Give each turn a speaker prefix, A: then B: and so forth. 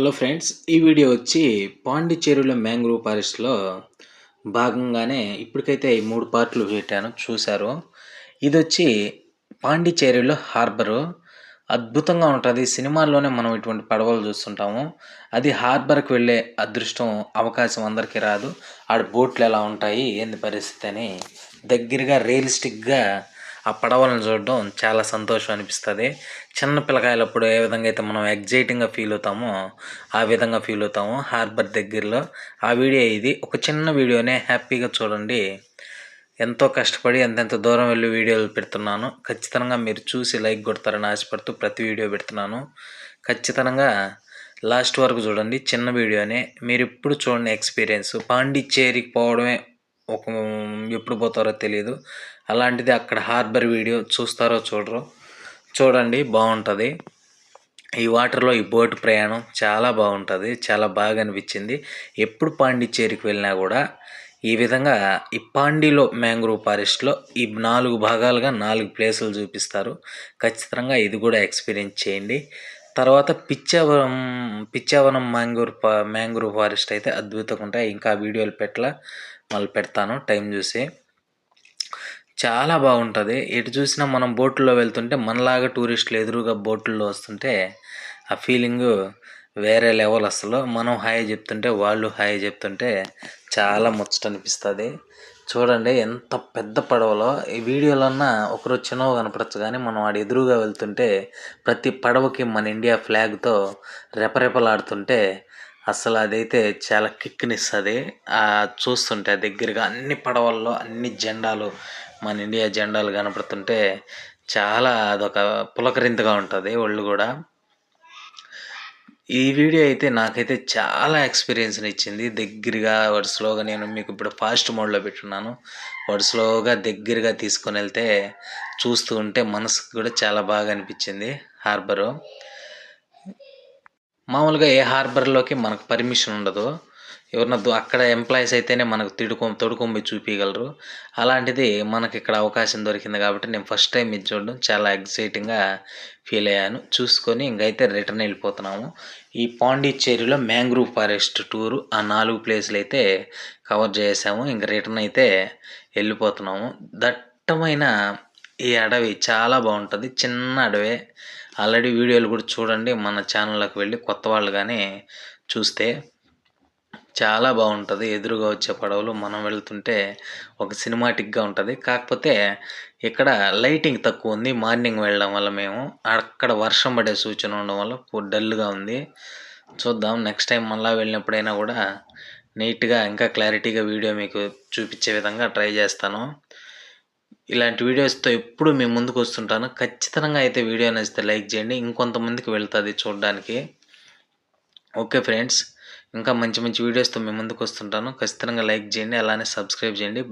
A: Hello friends ఈ video వచ్చి పాండిచ్చేరిలో mangrove ఫారెస్ట్లో భాగంగానే ఇప్పటికైతే ఈ మూడు పార్ట్లు పెట్టాను చూశారు. ఇది వచ్చి పాండిచ్చేరిలో హార్బరు. అద్భుతంగా ఉంటుంది. సినిమాల్లోనే మనం ఇటువంటి పడవలు చూస్తుంటాము. అది హార్బర్కి వెళ్ళే అదృష్టం అవకాశం అందరికీ రాదు. ఆడ బోట్లు ఎలా ఉంటాయి ఏంది పరిస్థితి అని దగ్గరగా రియలిస్టిక్గా ఆ పడవలను చూడడం చాలా సంతోషం అనిపిస్తుంది. చిన్న పిల్లకాయలప్పుడు ఏ విధంగా అయితే మనం ఎగ్జైటింగ్గా ఫీల్ అవుతామో ఆ విధంగా ఫీల్ అవుతాము హార్బర్ దగ్గరలో ఆ వీడియో ఇది. ఒక చిన్న వీడియోనే హ్యాపీగా చూడండి. ఎంతో కష్టపడి ఎంతెంత దూరం వెళ్ళి వీడియోలు పెడుతున్నాను ఖచ్చితంగా మీరు చూసి లైక్ కొడతారని ఆశపడుతూ ప్రతి వీడియో పెడుతున్నాను. ఖచ్చితంగా లాస్ట్ వరకు చూడండి. చిన్న వీడియోనే. మీరు ఎప్పుడు చూడండి ఎక్స్పీరియన్స్. పాండిచ్చేరికి పోవడమే ఒక ఎప్పుడు పోతారో తెలియదు అలాంటిది అక్కడ హార్బర్ వీడియో చూస్తారో చూడరో. చూడండి బాగుంటుంది. ఈ వాటర్లో ఈ బోట్ ప్రయాణం చాలా బాగుంటుంది. చాలా బాగా అనిపించింది. ఎప్పుడు పాండిచ్చేరికి వెళ్ళినా కూడా ఈ విధంగా ఈ పాండిలో మ్యాంగ్రోవ్ ఫారెస్ట్లో ఈ నాలుగు భాగాలుగా నాలుగు ప్లేసులు చూపిస్తారు. ఖచ్చితంగా ఇది కూడా ఎక్స్పీరియన్స్ చేయండి. తర్వాత Pichavaram Pichavaram mangrove mangrove forest అయితే అద్భుతంగా ఉంటాయి. ఇంకా వీడియోలు పెట్టలా. మళ్ళీ పెడతాను టైం చూసి. చాలా బాగుంటుంది. ఎటు చూసినా మనం బోట్లో వెళ్తుంటే మనలాగా టూరిస్టులు ఎదురుగా బోట్లో వస్తుంటే ఆ ఫీలింగు వేరే లెవెల్ అసలు. మనం హాయ్ చెప్తుంటే వాళ్ళు హాయ్ చెప్తుంటే చాలా ముచ్చట అనిపిస్తుంది చూడండి ఎంత పెద్ద పడవలో. ఈ వీడియోలన్నా ఒకరోజు చిన్నవి కనపడచ్చు కానీ మనం వాడు ఎదురుగా వెళ్తుంటే ప్రతి పడవకి మన ఇండియా ఫ్లాగ్తో రెపరెపలాడుతుంటే అసలు అదైతే చాలా కిక్నిస్తుంది చూస్తుంటే దగ్గరగా అన్ని పడవల్లో అన్ని జెండాలు మన ఇండియా జెండాలు కనపడుతుంటే చాలా అదొక పులకరింతగా ఉంటుంది ఒళ్ళు కూడా. ఈ వీడియో అయితే నాకైతే చాలా ఎక్స్పీరియన్స్ని ఇచ్చింది. దగ్గరగా వాడు స్లోగా నేను మీకు ఇప్పుడు ఫాస్ట్ మోడ్లో పెట్టున్నాను. వాడు స్లోగా దగ్గరగా తీసుకొని వెళ్తే చూస్తూ ఉంటే మనసుకు కూడా చాలా బాగా అనిపించింది హార్బరు. మామూలుగా ఏ హార్బర్లోకి మనకు పర్మిషన్ ఉండదు. ఎవరన్నా అక్కడ ఎంప్లాయీస్ అయితేనే మనకు తిడుకొ తొడుకొంబి చూపించగలరు అలాంటిది మనకి ఇక్కడ అవకాశం దొరికింది కాబట్టి నేను ఫస్ట్ టైం ఇది చూడడం చాలా ఎగ్జైటింగ్గా ఫీల్ అయ్యాను. చూసుకొని ఇంకైతే రిటర్న్ వెళ్ళిపోతున్నాము. ఈ పాండిచ్చేరిలో మ్యాంగ్రూవ్ ఫారెస్ట్ టూరు ఆ నాలుగు ప్లేసులు అయితే కవర్ చేసాము. ఇంక రిటర్న్ అయితే వెళ్ళిపోతున్నాము. దట్టమైన ఈ అడవి చాలా బాగుంటుంది. చిన్న అడవే. ఆల్రెడీ వీడియోలు కూడా చూడండి మన ఛానళ్ళకి వెళ్ళి కొత్త వాళ్ళు కానీ చూస్తే చాలా బాగుంటుంది. ఎదురుగా వచ్చే పడవలు మనం వెళ్తుంటే ఒక సినిమాటిక్గా ఉంటుంది. కాకపోతే ఇక్కడ లైటింగ్ తక్కువ ఉంది. మార్నింగ్ వెళ్ళడం వల్ల మేము అక్కడ వర్షం పడే సూచన ఉండడం వల్ల డల్గా ఉంది. చూద్దాం. నెక్స్ట్ టైం మళ్ళీ వెళ్ళినప్పుడైనా కూడా నీట్గా ఇంకా క్లారిటీగా వీడియో మీకు చూపించే విధంగా ట్రై చేస్తాను. ఇలాంటి వీడియోస్తో ఎప్పుడు మేము ముందుకు వస్తుంటాను. ఖచ్చితంగా అయితే వీడియో నచ్చితే లైక్ చేయండి. ఇంకొంతమందికి వెళ్తుంది చూడడానికి. ఓకే ఫ్రెండ్స్ ఇంకా మంచి మంచి వీడియోస్తో మేము ముందుకు వస్తుంటాను. ఖచ్చితంగా లైక్ చేయండి అలానే సబ్స్క్రైబ్ చేయండి.